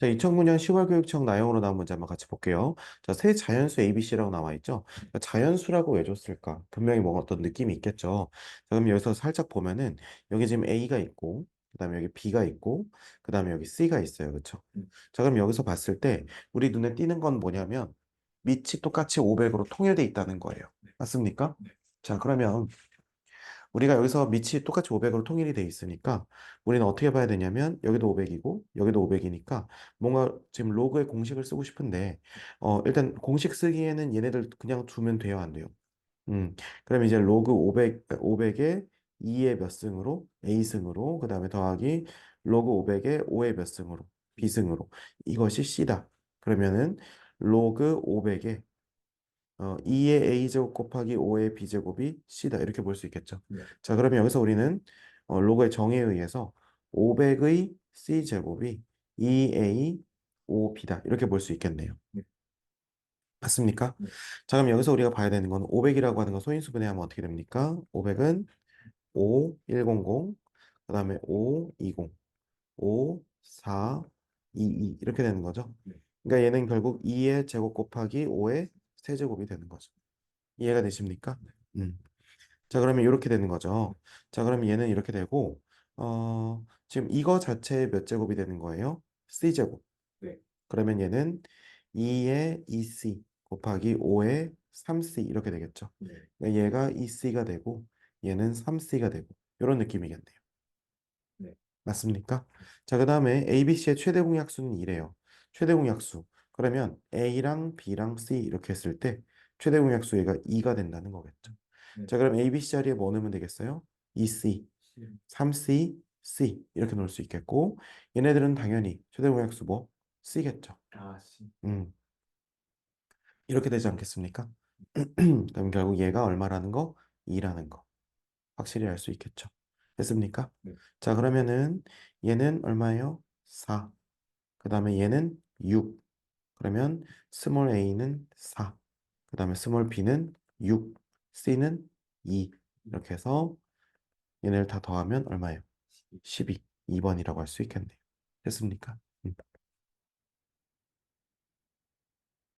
자, 2009년 10월 교육청 나형으로 나온 문제 한번 같이 볼게요. 자, 세 자연수 ABC라고 나와 있죠. 자, 자연수라고 왜 줬을까? 분명히 뭔가 어떤 느낌이 있겠죠. 자, 그럼 여기서 살짝 보면은 여기 지금 A가 있고, 그 다음에 여기 B가 있고, 그 다음에 여기 C가 있어요. 그쵸? 음. 자, 그럼 여기서 봤을 때 우리 눈에 띄는 건 뭐냐면 밑이 똑같이 500으로 통일돼 있다는 거예요. 맞습니까? 네. 자, 그러면 우리가 여기서 밑이 똑같이 500으로 통일이 돼 있으니까 우리는 어떻게 봐야 되냐면 여기도 500이고 여기도 500이니까 뭔가 지금 로그의 공식을 쓰고 싶은데 어 일단 공식 쓰기에는 얘네들 그냥 두면 돼요 안 돼요? 음 그럼 이제 로그 500 500에 2의 몇 승으로 A 승으로 그 다음에 더하기 로그 500에 5의 몇 승으로 B 승으로 이것이 C다. 그러면은 로그 500에 어, 2의 a제곱 곱하기 5의 b제곱이 c다 이렇게 볼 수 있겠죠. 네. 자 그러면 여기서 우리는 어, 로그의 정의에 의해서 500의 c제곱이 2a 5b다 이렇게 볼 수 있겠네요. 네. 맞습니까? 네. 자 그럼 여기서 우리가 봐야 되는 건 500이라고 하는 건 소인수 분해하면 어떻게 됩니까? 500은 5, 100, 그 다음에 5, 20, 5, 4, 2, 2 이렇게 되는 거죠. 네. 그러니까 얘는 결국 2의 제곱 곱하기 5의 세제곱이 되는 거죠. 이해가 되십니까? 음. 자, 그러면 이렇게 되는 거죠. 자, 그러면 얘는 이렇게 되고, 어, 지금 이거 자체의 몇 제곱이 되는 거예요? C제곱. 네. 그러면 얘는 2의 2C 곱하기 5의 3C 이렇게 되겠죠. 네. 그러니까 얘가 2C가 되고, 얘는 3C가 되고, 이런 느낌이겠네요. 네. 맞습니까? 자, 그 다음에 ABC의 최대 공약수는 이래요. 최대 공약수. 그러면 A랑 B랑 C 이렇게 했을 때 최대 공약수 얘가 2가 된다는 거겠죠. 네. 자, 그럼 ABC 자리에 뭐 넣으면 되겠어요? 2C, 3C, C 이렇게 넣을 수 있겠고 얘네들은 당연히 최대 공약수 뭐? C겠죠. 아, 씨. 음. 이렇게 되지 않겠습니까? 그럼 결국 얘가 얼마라는 거? 2라는 거. 확실히 알 수 있겠죠. 됐습니까? 네. 자, 그러면은 얘는 얼마예요? 4. 그 다음에 얘는 6. 그러면 스몰 a는 4. 그 다음에 스몰 b는 6. c는 2. 이렇게 해서 얘네를 다 더하면 얼마예요? 12. 2번이라고 할 수 있겠네요. 됐습니까?